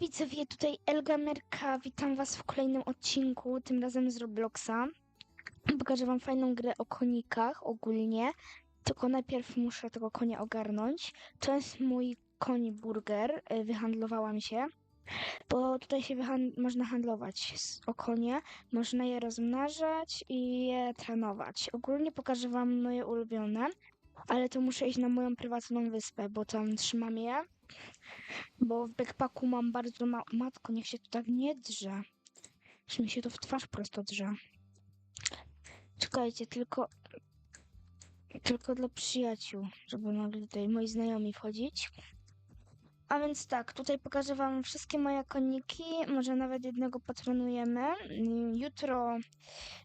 widzowie, tutaj Elgamerka, witam was w kolejnym odcinku, tym razem z Robloxa. Pokażę wam fajną grę o konikach ogólnie, tylko najpierw muszę tego konia ogarnąć. To jest mój koń burger, y, wyhandlowałam się, bo tutaj się można handlować o konie, można je rozmnażać i je trenować. Ogólnie pokażę wam moje ulubione, ale to muszę iść na moją prywatną wyspę, bo tam trzymam je. Bo w backpacku mam bardzo ma... Matko, niech się to tak nie drze. Aż mi się to w twarz prosto drze. Czekajcie, tylko... Tylko dla przyjaciół, żeby mogli tutaj moi znajomi wchodzić. A więc tak, tutaj pokażę wam wszystkie moje koniki, może nawet jednego patronujemy. Jutro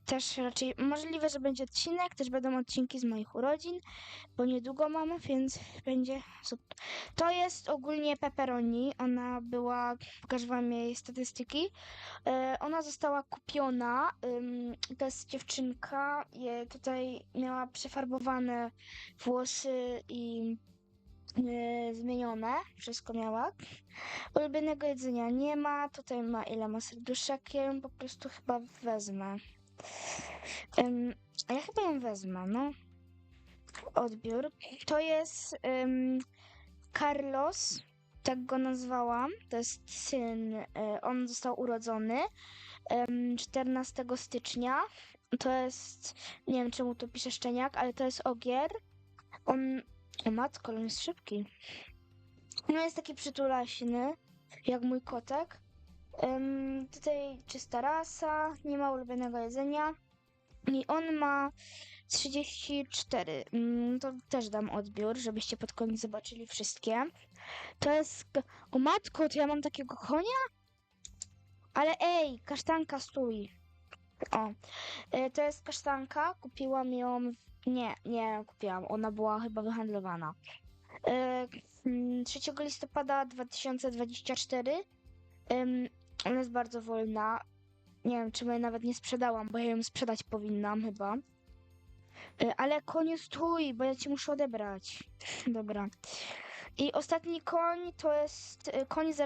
też raczej możliwe, że będzie odcinek, też będą odcinki z moich urodzin, bo niedługo mam, więc będzie super. To jest ogólnie pepperoni. Ona była, pokażę wam jej statystyki. E, ona została kupiona. to jest dziewczynka. Tutaj miała przefarbowane włosy i e, zmienione. Wszystko miała. Ulubionego jedzenia nie ma. Tutaj ma ile ma serduszek. Ja ją po prostu chyba wezmę. Ja chyba ją wezmę, no. Odbiór. To jest Carlos, tak go nazwałam. To jest syn. y, On został urodzony em, 14 stycznia. To jest. Nie wiem czemu tu pisze szczeniak, ale to jest ogier. On. O matko, on jest szybki. No jest taki przytulaśny, jak mój kotek. Tutaj czysta rasa, nie ma ulubionego jedzenia. I on ma 34. Mm, To też dam odbiór, żebyście pod koniec zobaczyli wszystkie. To jest. O matko, to ja mam takiego konia? Ale ej, kasztanka, stój. O, e, to jest kasztanka. Kupiłam ją. Nie, nie kupiłam. Ona była chyba wyhandlowana. Mm, 3 listopada 2024. Em, Ona jest bardzo wolna. Nie wiem, czy ja nawet nie sprzedałam, bo ja ją sprzedać powinnam chyba. E, Ale koniu stój, bo ja ci muszę odebrać. Dobra. I ostatni koń to jest e, koń za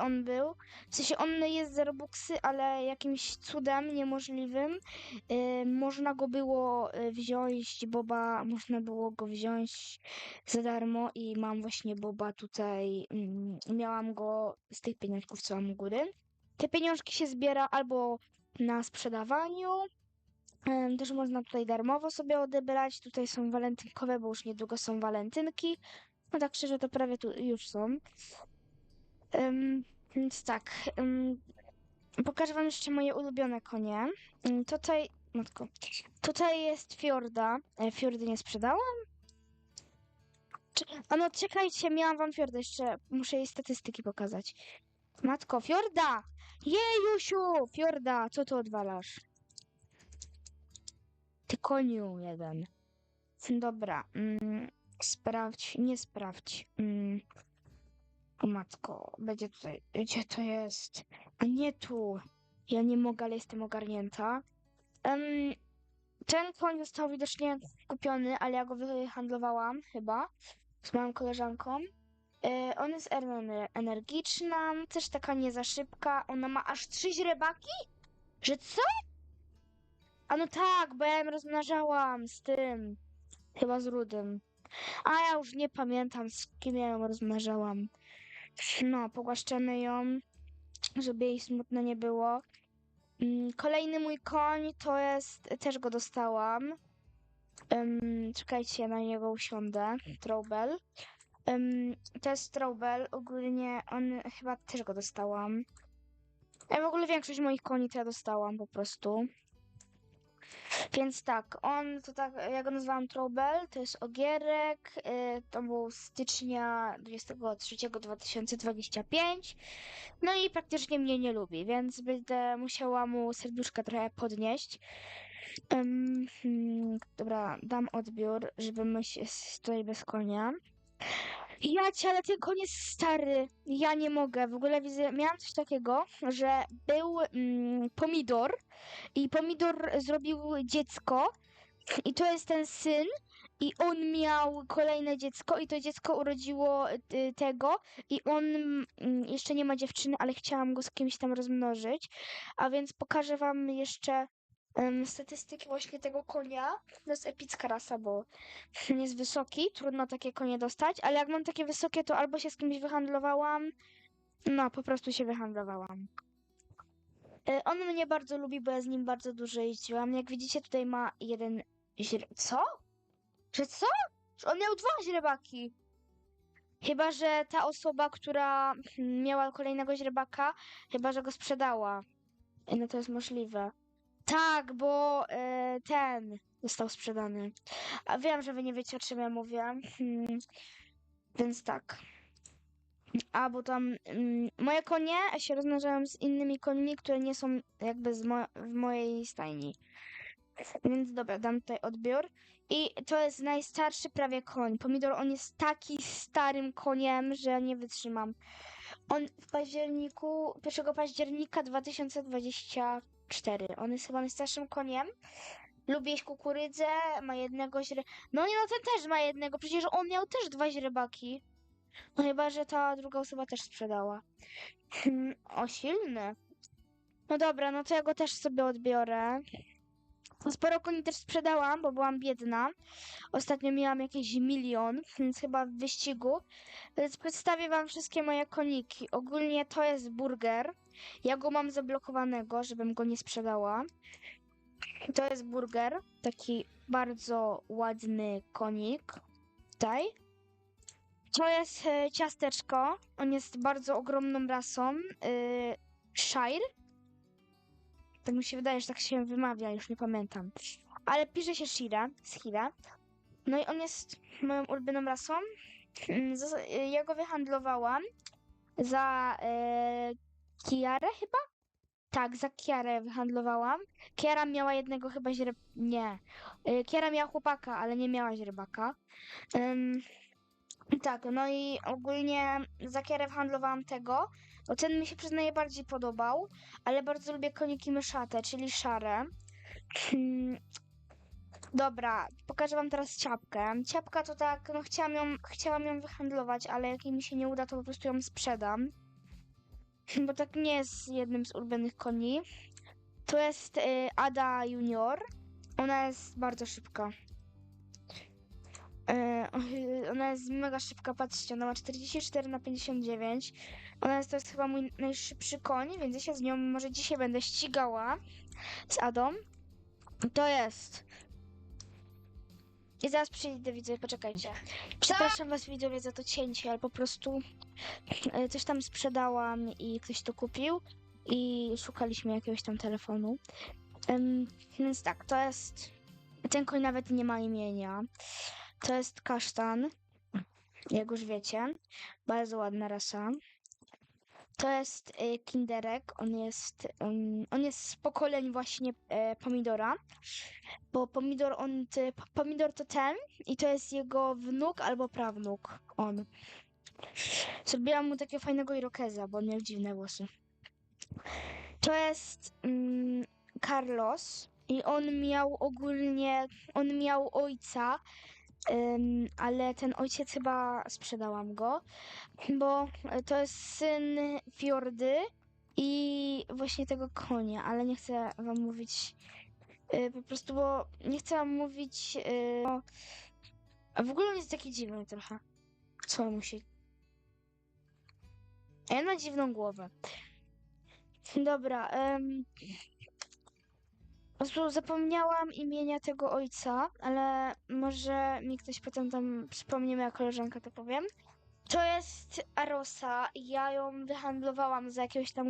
on był. W sensie on jest za Robuxy, ale jakimś cudem niemożliwym e, można go było e, wziąć, Boba, można było go wziąć za darmo i mam właśnie Boba tutaj, mm, miałam go z tych pieniążków, co mam u góry. Te pieniążki się zbiera albo na sprzedawaniu, Też można tutaj darmowo sobie odebrać. Tutaj są walentynkowe, bo już niedługo są walentynki. Tak szczerze, to prawie tu już są. Em, więc tak. em, pokażę wam jeszcze moje ulubione konie. Em, tutaj, matko, tutaj jest Fiorda. E, Fiordy nie sprzedałam? Czy- A no czekajcie, miałam wam Fiordę jeszcze. Muszę jej statystyki pokazać. Matko, Fiorda! Jejusiu! Fiorda, co tu odwalasz? Ty koniu jeden. Dobra, mm, sprawdź, nie sprawdź. Mm. Matko, będzie tutaj, gdzie to jest? A nie tu. Ja nie mogę, ale jestem ogarnięta. Em, ten koń został widocznie kupiony, ale ja go wyhandlowałam chyba z moją koleżanką. E, ona jest ener- energiczna, też taka nie za szybka. Ona ma aż trzy źrebaki? Że co? A no tak, bo ja ją rozmnażałam z tym. Chyba z Rudym. A ja już nie pamiętam, z kim ja ją rozmnażałam. No, pogłaszczemy ją, żeby jej smutno nie było. Mm, Kolejny mój koń to jest, też go dostałam. Em, czekajcie, ja na niego usiądę. Trowbell. Em, to jest Trowbell, ogólnie on chyba też go dostałam. Ja w ogóle większość moich koni to ja dostałam po prostu. Więc tak, on to tak, ja go nazwałam Trobel, to jest ogierek, y, to był stycznia 23-2025, no i praktycznie mnie nie lubi, więc będę musiała mu serduszka trochę podnieść. Hmm, dobra, dam odbiór, żeby myśl tutaj bez konia. Ja cię, ale ten jest stary. Ja nie mogę. W ogóle widzę, miałam coś takiego, że był mm, pomidor i pomidor zrobił dziecko i to jest ten syn i on miał kolejne dziecko i to dziecko urodziło y, tego i on mm, jeszcze nie ma dziewczyny, ale chciałam go z kimś tam rozmnożyć, a więc pokażę wam jeszcze em, statystyki właśnie tego konia. To jest epicka rasa, bo on jest wysoki, trudno takie konie dostać, ale jak mam takie wysokie, to albo się z kimś wyhandlowałam, no po prostu się wyhandlowałam. E, On mnie bardzo lubi, bo ja z nim bardzo dużo jeździłam. Jak widzicie, tutaj ma jeden źre... Co? Że co? Że On miał dwa źrebaki. Chyba, że ta osoba, która miała kolejnego źrebaka, chyba, że go sprzedała. E, No to jest możliwe. Tak, bo e, ten został sprzedany. A wiem, że wy nie wiecie, o czym ja mówię. Hmm. Więc tak. A, bo tam mm, moje konie się rozmnażają z innymi końmi, które nie są jakby z mo w mojej stajni. Więc dobra, dam tutaj odbiór. I to jest najstarszy prawie koń. Pomidor, on jest taki starym koniem, że nie wytrzymam. On w październiku, 1 października 2024. On jest chyba najstarszym koniem. Lubi jeść kukurydzę, ma jednego źre... No nie, no ten też ma jednego, przecież on miał też dwa źrebaki. No chyba, że ta druga osoba też sprzedała. O, silny. No dobra, no to ja go też sobie odbiorę. Sporo koni też sprzedałam, bo byłam biedna. Ostatnio miałam jakiś milion, więc chyba w wyścigu. Więc przedstawię wam wszystkie moje koniki. Ogólnie to jest burger. Ja go mam zablokowanego, żebym go nie sprzedała. To jest burger. Taki bardzo ładny konik. Tutaj. To jest e, ciasteczko. On jest bardzo ogromną rasą. E, Shire. Tak mi się wydaje, że tak się wymawia, już nie pamiętam. Ale pisze się Shira, Shira. No i on jest moją ulubioną rasą. Mm, Ja go wyhandlowałam za e, Kiarę chyba? Tak, za Kiarę wyhandlowałam. Kiara miała jednego chyba źreb... Nie. E, Kiara miała chłopaka, ale nie miała źrebaka. Em, tak, no i ogólnie za Kiarę handlowałam tego, bo ten mi się przyznaję bardziej podobał, ale bardzo lubię koniki myszate, czyli szare. Hmm, Dobra, pokażę wam teraz ciapkę. Ciapka to tak, no chciałam ją, chciałam ją wyhandlować, ale jak jej mi się nie uda, to po prostu ją sprzedam. Bo tak nie jest jednym z ulubionych koni. To jest y, Ada Junior. Ona jest bardzo szybka. Och, Ona jest mega szybka, patrzcie, ona ma 44 na 59. Ona jest, to jest chyba mój najszybszy koń, więc ja się z nią może dzisiaj będę ścigała z Adą. To jest. I zaraz przyjdę, widzę, poczekajcie. Przepraszam was widzowie za to cięcie, ale po prostu e, coś tam sprzedałam i ktoś to kupił i szukaliśmy jakiegoś tam telefonu. Em, więc tak, to jest. Ten koń nawet nie ma imienia. To jest kasztan. Jak już wiecie. Bardzo ładna rasa. To jest y, kinderek. On jest, on jest z pokoleń właśnie e, pomidora. Bo pomidor, on, pomidor to ten i to jest jego wnuk albo prawnuk. On. Zrobiłam mu takiego fajnego irokeza, bo on miał dziwne włosy. To jest Carlos i on miał ogólnie, on miał ojca, ym, ale ten ojciec chyba sprzedałam go, bo to jest syn Fiordy i właśnie tego konia, ale nie chcę wam mówić y, po prostu, bo nie chcę wam mówić y, o... A w ogóle on jest taki dziwny trochę. Co musi... A ja ma dziwną głowę. Dobra, em, zapomniałam imienia tego ojca, ale może mi ktoś potem tam przypomni, moja koleżanka to powiem. To jest Arosa. Ja ją wyhandlowałam za jakiegoś tam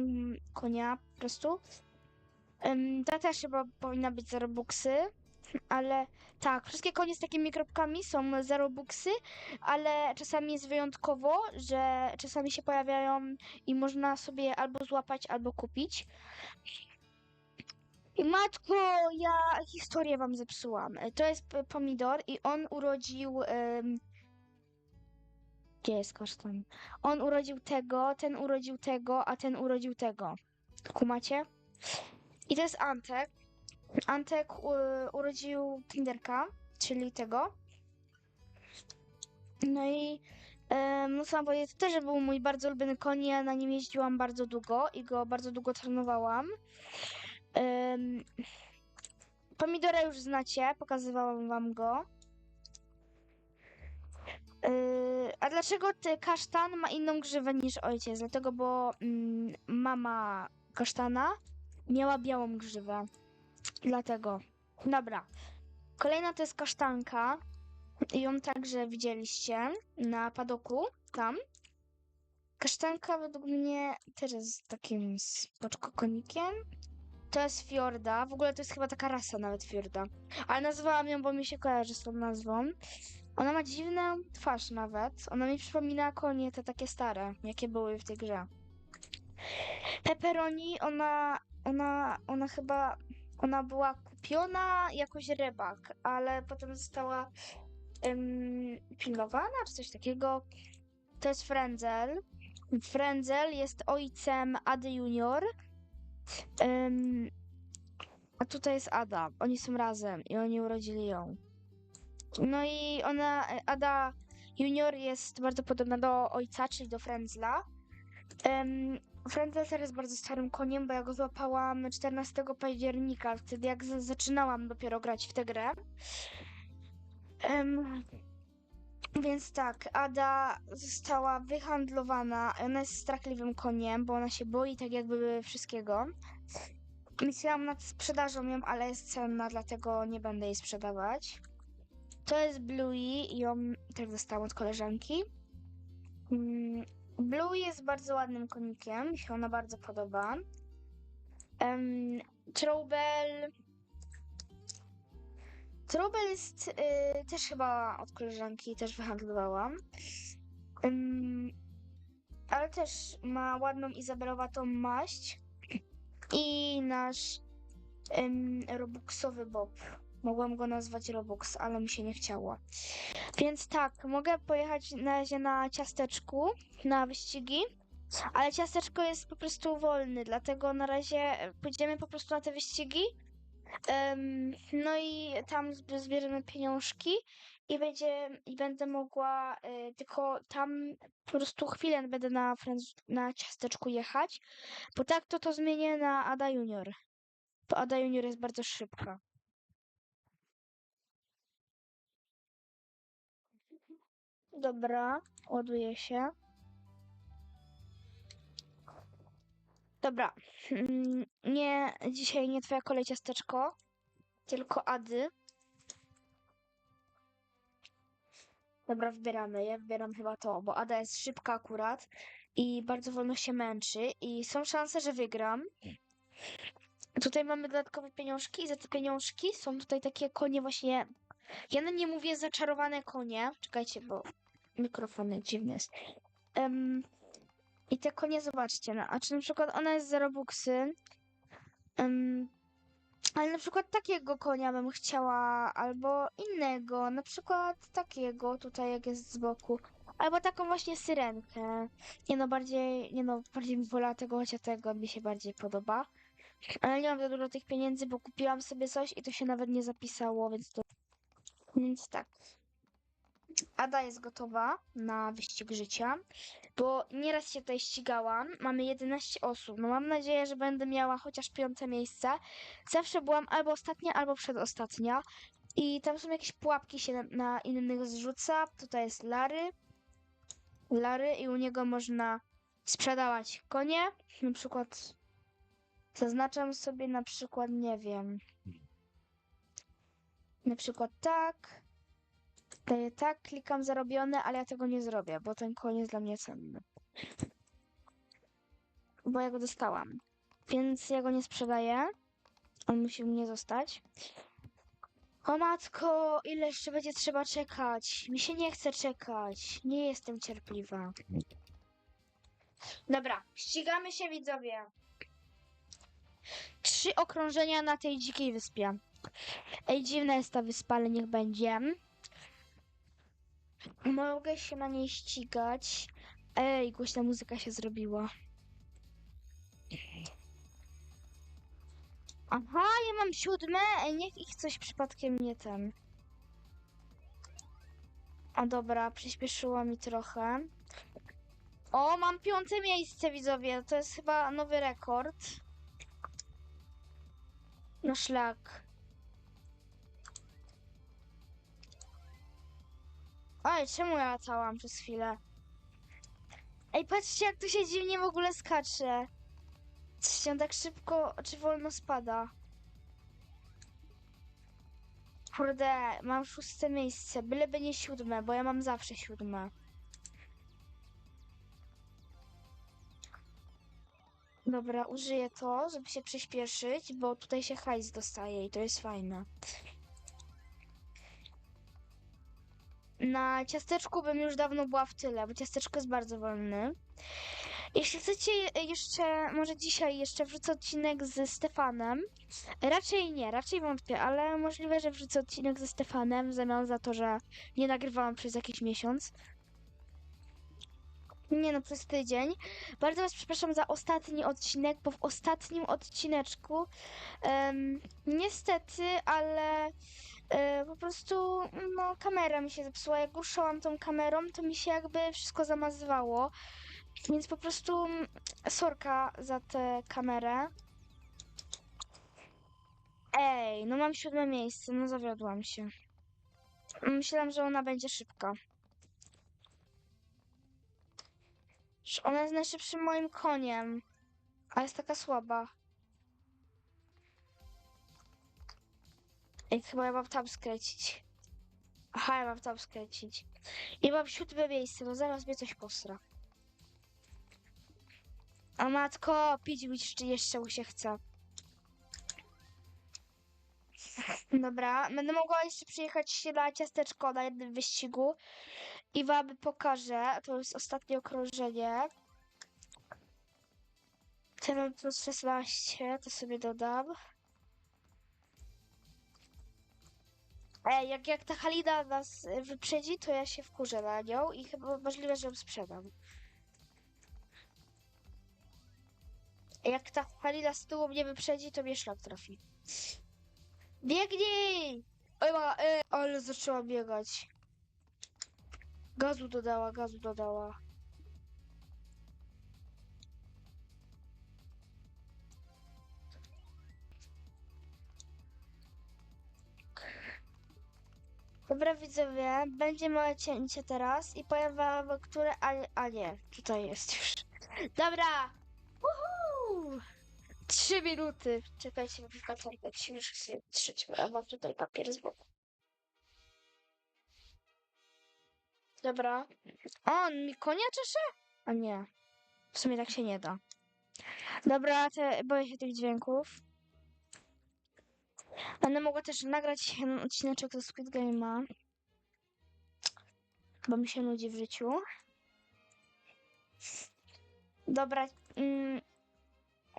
konia po prostu. Ta też chyba powinna być za Robuxy, ale tak, wszystkie konie z takimi kropkami są za Robuxy, ale czasami jest wyjątkowo, że czasami się pojawiają i można sobie albo złapać, albo kupić. Matko, ja historię wam zepsułam. E, To jest pomidor i on urodził. em, Gdzie jest kasztan? On urodził tego, ten urodził tego, a ten urodził tego. Kumacie? I to jest Antek. Antek u, urodził Tinderka, czyli tego. No i e, muszę powiedzieć też, że był mój bardzo ulubiony koń. Ja na nim jeździłam bardzo długo i go bardzo długo trenowałam. Em, pomidora już znacie, pokazywałam wam go. Yy, a dlaczego ty kasztan ma inną grzywę niż ojciec? Dlatego, bo mm, mama kasztana miała białą grzywę. Dlatego. Dobra. Kolejna to jest kasztanka. Ją także widzieliście na padoku tam. Kasztanka według mnie też jest takim spoczko konikiem. To jest Fiorda. W ogóle to jest chyba taka rasa nawet Fiorda. Ale nazwałam ją, bo mi się kojarzy z tą nazwą. Ona ma dziwną twarz nawet. Ona mi przypomina konie te takie stare, jakie były w tej grze. Pepperoni, ona, ona, ona chyba, ona była kupiona jakoś rybak, ale potem została em, pilnowana, czy coś takiego. To jest Frenzel. Frenzel jest ojcem Ady Junior. Em, a tutaj jest Ada. Oni są razem i oni urodzili ją. No i ona, Ada Junior jest bardzo podobna do ojca, czyli do Frenzla. Um, Frenzel teraz jest bardzo starym koniem, bo ja go złapałam 14 października, wtedy jak zaczynałam dopiero grać w tę grę. Em, więc tak, Ada została wyhandlowana. Ona jest strachliwym koniem, bo ona się boi tak jakby wszystkiego. Myślałam nad sprzedażą ją, ale jest cenna, dlatego nie będę jej sprzedawać. To jest Bluey i ją też dostałam od koleżanki. Mm, Bluey jest bardzo ładnym konikiem, mi się ona bardzo podoba. Um. Trouble jest y, też chyba od koleżanki, też wyhandlowałam. Ym, ale też ma ładną izabelowatą maść. I nasz ym, robuxowy bob. Mogłam go nazwać Robux, ale mi się nie chciało. Więc tak, mogę pojechać na razie na ciasteczku, na wyścigi. Ale ciasteczko jest po prostu wolny, dlatego na razie pójdziemy po prostu na te wyścigi. No i tam zb- zbierzemy pieniążki i będzie i będę mogła y, tylko tam po prostu chwilę będę na, na ciasteczku jechać, bo tak to to zmienię na Ada Junior. Bo Ada Junior jest bardzo szybka. Dobra, ładuje się. Dobra, mm, nie, dzisiaj nie twoja kolej ciasteczko, tylko Ady. Dobra, wybieramy. Ja wybieram chyba to, bo Ada jest szybka akurat i bardzo wolno się męczy i są szanse, że wygram. Tutaj mamy dodatkowe pieniążki i za te pieniążki są tutaj takie konie właśnie... Ja na nie mówię zaczarowane konie. Czekajcie, bo mikrofon dziwny jest. Em, I te konie, zobaczcie, no, a czy na przykład ona jest za Robuxy, em, ale na przykład takiego konia bym chciała, albo innego, na przykład takiego tutaj, jak jest z boku. Albo taką właśnie syrenkę. Nie no, bardziej, nie no, bardziej bym wolała tego, chociaż tego mi się bardziej podoba. Ale nie mam za dużo tych pieniędzy, bo kupiłam sobie coś i to się nawet nie zapisało, więc to... Więc tak. Ada jest gotowa na wyścig życia, bo nieraz się tutaj ścigałam. Mamy 11 osób. No mam nadzieję, że będę miała chociaż piąte miejsce. Zawsze byłam albo ostatnia, albo przedostatnia. I tam są jakieś pułapki się na, na innych zrzuca. Tutaj jest Lary. Lary i u niego można sprzedawać konie. Na przykład zaznaczam sobie na przykład, nie wiem. Na przykład tak. Daję tak, klikam zarobione, ale ja tego nie zrobię, bo ten koń jest dla mnie cenny. Bo ja go dostałam. Więc ja go nie sprzedaję. On musi u mnie zostać. O matko, ile jeszcze będzie trzeba czekać? Mi się nie chce czekać. Nie jestem cierpliwa. Dobra, ścigamy się widzowie. Trzy okrążenia na tej dzikiej wyspie. Ej, dziwna jest ta wyspa, ale niech będzie. Mogę się na niej ścigać. Ej, głośna muzyka się zrobiła. Aha, ja mam siódme. Ej, niech ich coś przypadkiem nie ten. A dobra, przyspieszyło mi trochę. O, mam piąte miejsce, widzowie. To jest chyba nowy rekord. No szlak. Oj, czemu ja latałam przez chwilę? Ej, patrzcie, jak tu się dziwnie w ogóle skacze. Czy się tak szybko, czy wolno spada? Kurde, mam szóste miejsce. Byleby nie siódme, bo ja mam zawsze siódme. Dobra, użyję to, żeby się przyspieszyć, bo tutaj się hajs dostaje i to jest fajne. Na ciasteczku bym już dawno była w tyle, bo ciasteczko jest bardzo wolny. Jeśli chcecie je- jeszcze, może dzisiaj jeszcze wrzucę odcinek ze Stefanem. Raczej nie, raczej wątpię, ale możliwe, że wrzucę odcinek ze Stefanem w zamian za to, że nie nagrywałam przez jakiś miesiąc. Nie no, przez tydzień. Bardzo Was przepraszam za ostatni odcinek, bo w ostatnim odcineczku em, niestety, ale po prostu no, kamera mi się zepsuła. Jak ruszałam tą kamerą, to mi się jakby wszystko zamazywało. Więc po prostu mm, sorka za tę kamerę. Ej, no mam siódme miejsce, no zawiodłam się. Myślałam, że ona będzie szybka. Ona jest najszybszym moim koniem, a jest taka słaba. Ej, chyba ja mam tam skręcić. Aha, ja mam tam skręcić. I mam siódme miejsce, no zaraz mnie coś posra. A matko, pić mi jeszcze, jeszcze mu się chce. Dobra, będę mogła jeszcze przyjechać na ciasteczko na jednym wyścigu i wam pokażę. To jest ostatnie okrążenie. Ja mam plus 16, to sobie dodam. Ej, jak, jak ta Halina nas y, wyprzedzi, to ja się wkurzę na nią i chyba możliwe, że ją sprzedam. Jak ta Halina z tyłu mnie wyprzedzi, to mnie szlak trafi. Biegnij! Oj, ma, e, ale zaczęła biegać. Gazu dodała, gazu dodała. Dobra widzowie, będzie małe cięcie teraz i powiem wam, które... A, a nie, tutaj jest już. Dobra! Woohoo! Trzy minuty. Czekajcie, bo wypatrzę, tak się już chcę trzeć, bo ja mam tutaj papier z boku. Dobra. On mi konia czesze? A nie. W sumie tak się nie da. Dobra, te, boję się tych dźwięków. Będę mogła też nagrać odcineczek ze Squid Game'a. Bo mi się nudzi w życiu. Dobra. Mm,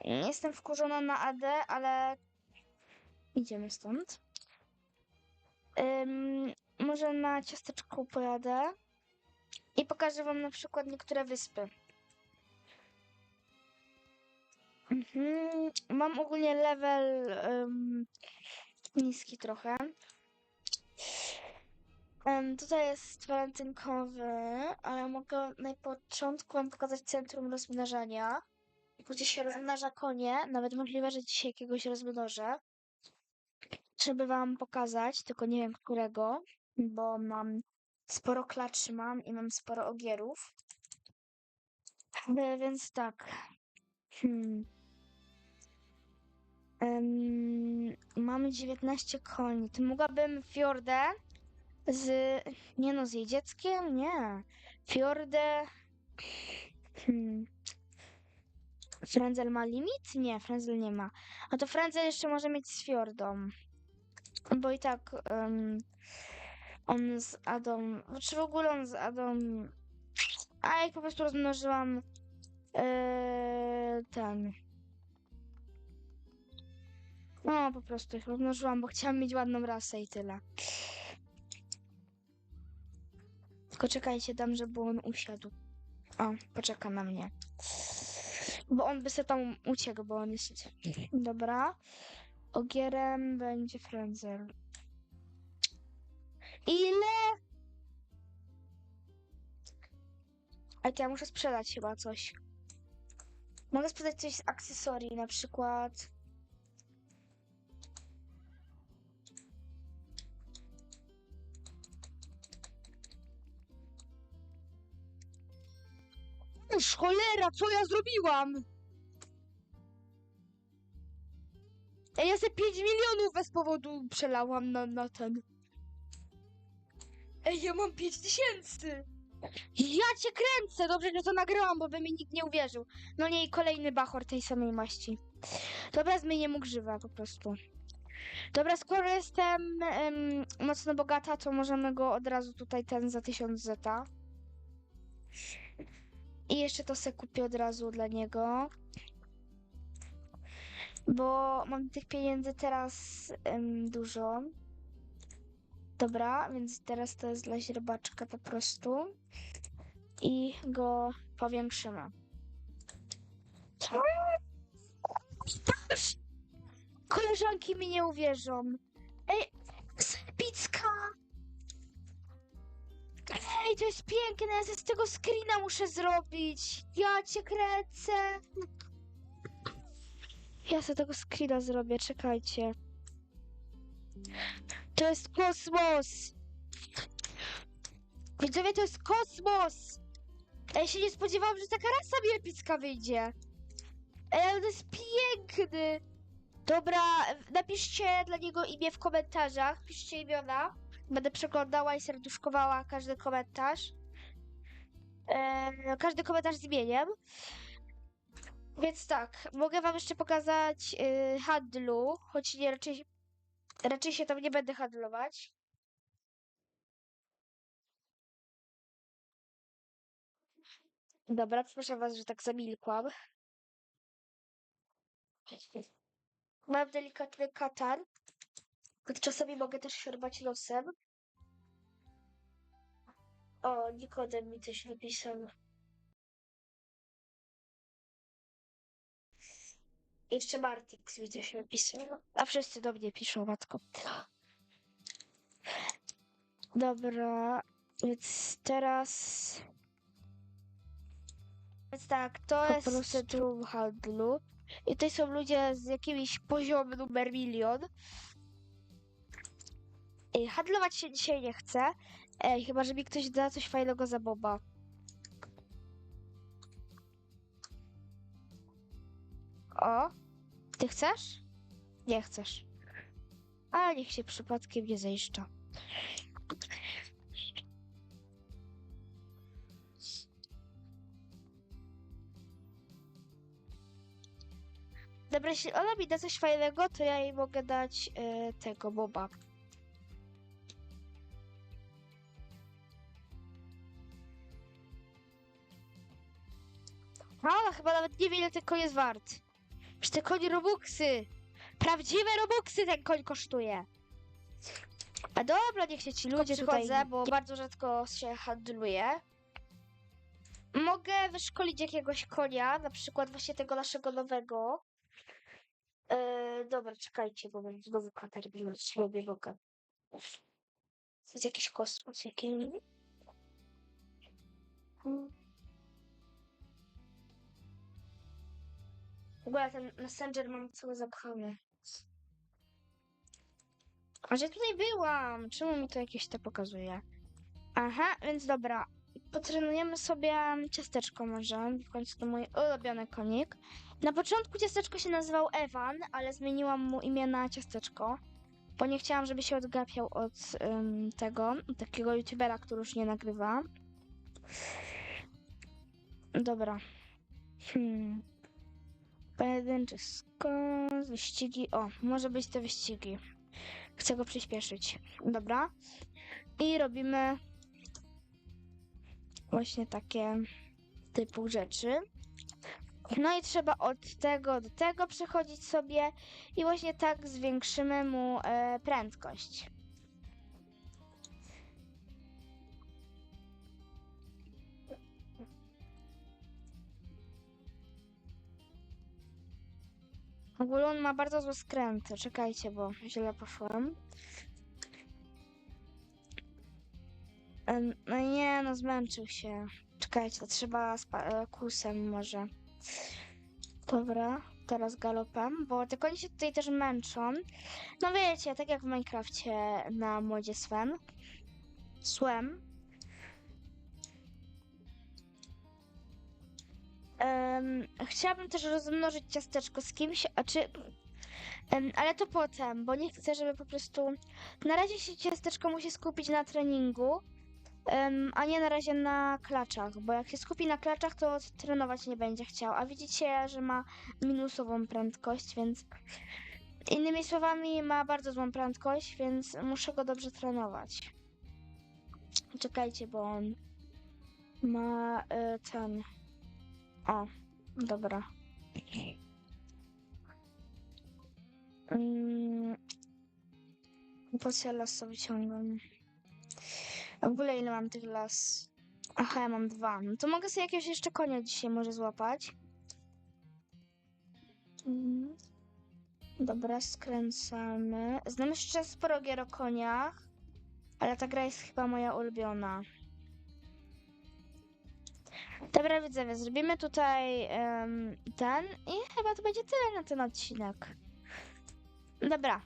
jestem wkurzona na AD, ale idziemy stąd. Może na ciasteczku pojadę i pokażę wam na przykład niektóre wyspy. Mhm. Mam ogólnie level ym, niski trochę. Em, tutaj jest walentynkowy, ale mogę na początku wam pokazać centrum rozmnażania. Gdzie się rozmnaża konie, nawet możliwe, że dzisiaj jakiegoś rozmnożę. Żeby wam pokazać, tylko nie wiem którego, bo mam sporo klaczy mam i mam sporo ogierów. E, Więc tak. Hmm. Mamy 19 koni. To mogłabym Fiordę z... Nie no, z jej dzieckiem? Nie. Fiordę... Hmm. Frenzel ma limit? Nie, Frenzel nie ma. A to Frenzel jeszcze może mieć z Fiordą. Bo i tak em, on z Adą... Czy w ogóle on z Adą... A jak po prostu rozmnożyłam e, ten... No, po prostu ich rozmnożyłam, bo chciałam mieć ładną rasę i tyle. Tylko czekajcie, dam, żeby on usiadł. O, poczeka na mnie. Bo on by sobie tam uciekł, bo on jest... Dobra. Ogierem będzie Frenzel. Ile? Ale to ja muszę sprzedać chyba coś. Mogę sprzedać coś z akcesorii, na przykład. Już cholera, co ja zrobiłam? Ej, Ja ze 5 milionów bez powodu przelałam na, na ten. Ej, ja mam 5 tysięcy! Ja cię kręcę! Dobrze, że to nagrałam, bo by mi nikt nie uwierzył. No nie, i kolejny bachor tej samej maści. Dobra, zmienię mu grzywę po prostu. Dobra, skoro jestem em, mocno bogata, to możemy go od razu tutaj ten za 1000 zeta. I jeszcze to se kupię od razu dla niego. Bo mam tych pieniędzy teraz em, dużo. Dobra, więc teraz to jest dla źrebaczka po prostu. I go powiększymy. Koleżanki mi nie uwierzą. Ej, to jest piękne, ja z tego screena muszę zrobić. Ja cię kręcę. Ja sobie tego screena zrobię, czekajcie. To jest kosmos! Widzowie, to jest kosmos! Ja się nie spodziewałam, że taka rasa mi epicka wyjdzie. Ale to jest piękny! Dobra, napiszcie dla niego imię w komentarzach. Piszcie imiona. Będę przeglądała i serduszkowała każdy komentarz. Eee, każdy komentarz z imieniem. Więc tak, mogę wam jeszcze pokazać yy, handlu, choć nie raczej, raczej się tam nie będę handlować. Dobra, przepraszam was, że tak zamilkłam. Mam delikatny katar. Czasami mogę też siorbać nosem. O, Nikodem mi coś napisał. Jeszcze Martix mi coś napisał. A wszyscy do mnie piszą, matko. Dobra, więc teraz... Więc tak, to Po jest prostu- centrum handlu. I tutaj są ludzie z jakimś poziom numer milion. Handlować się dzisiaj nie chce. Ej, chyba, że mi ktoś da coś fajnego za boba. O, ty chcesz? Nie chcesz. Ale niech się przypadkiem nie zejszcza. Dobra, jeśli ona mi da coś fajnego, to ja jej mogę dać e, tego boba. Nie wie, ile ten koń jest wart. Przecież te koń robuxy. Prawdziwe robuxy ten koń kosztuje. A dobra, niech się ci ludzie Przychodzę, tutaj... bo bardzo rzadko się handluje. Mogę wyszkolić jakiegoś konia, na przykład właśnie tego naszego nowego. E, dobra, czekajcie, bo mam znowu katar, robię boga. To jest jakiś kosmos, jaki... Hmm. W ogóle ten messenger mam cały zapchany. A że tutaj byłam? Czemu mi to jakieś te pokazuje? Aha, więc dobra. Potrenujemy sobie ciasteczko może. W końcu to mój ulubiony konik. Na początku ciasteczko się nazywał Ewan, ale zmieniłam mu imię na ciasteczko. Bo nie chciałam, żeby się odgapiał od ym, tego, takiego youtubera, który już nie nagrywa. Dobra. Hmm. Pojedynczy skos, wyścigi. O, może być te wyścigi. Chcę go przyspieszyć. Dobra. I robimy właśnie takie typu rzeczy. No i trzeba od tego do tego przechodzić sobie i właśnie tak zwiększymy mu e, prędkość. W ogóle on ma bardzo złe skręty. Czekajcie, bo źle poszłam. No nie, no zmęczył się. Czekajcie, to trzeba z e, kusem może. Dobra, teraz galopem, bo te konie się tutaj też męczą. No wiecie, tak jak w Minecrafcie na modzie Sven. Słem. Em, chciałabym też rozmnożyć ciasteczko z kimś, a czy... em, ale to potem, bo nie chcę, żeby po prostu... Na razie się ciasteczko musi skupić na treningu, em, a nie na razie na klaczach, bo jak się skupi na klaczach, to trenować nie będzie chciał. A widzicie, że ma minusową prędkość, więc... Innymi słowami, ma bardzo złą prędkość, więc muszę go dobrze trenować. Czekajcie, bo on ma y, ten... O, dobra. Mm, po co las sobie? W ogóle ile mam tych las? Aha, ja mam dwa. No to mogę sobie jakiegoś jeszcze konia dzisiaj może złapać. Mm. Dobra, skręcamy. Znam jeszcze sporo gier o koniach, ale ta gra jest chyba moja ulubiona. Dobra, widzowie, zrobimy tutaj em, ten i chyba to będzie tyle na ten odcinek. Dobra,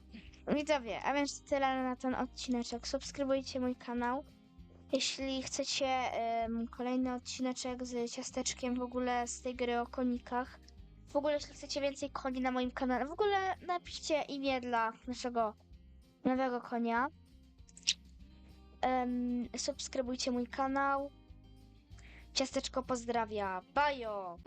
widzowie, a więc tyle na ten odcineczek. Subskrybujcie mój kanał. Jeśli chcecie em, kolejny odcineczek z ciasteczkiem w ogóle z tej gry o konikach, w ogóle jeśli chcecie więcej koni na moim kanale, w ogóle napiszcie imię dla naszego nowego konia. Em, subskrybujcie mój kanał. Ciasteczko pozdrawia. Bajo!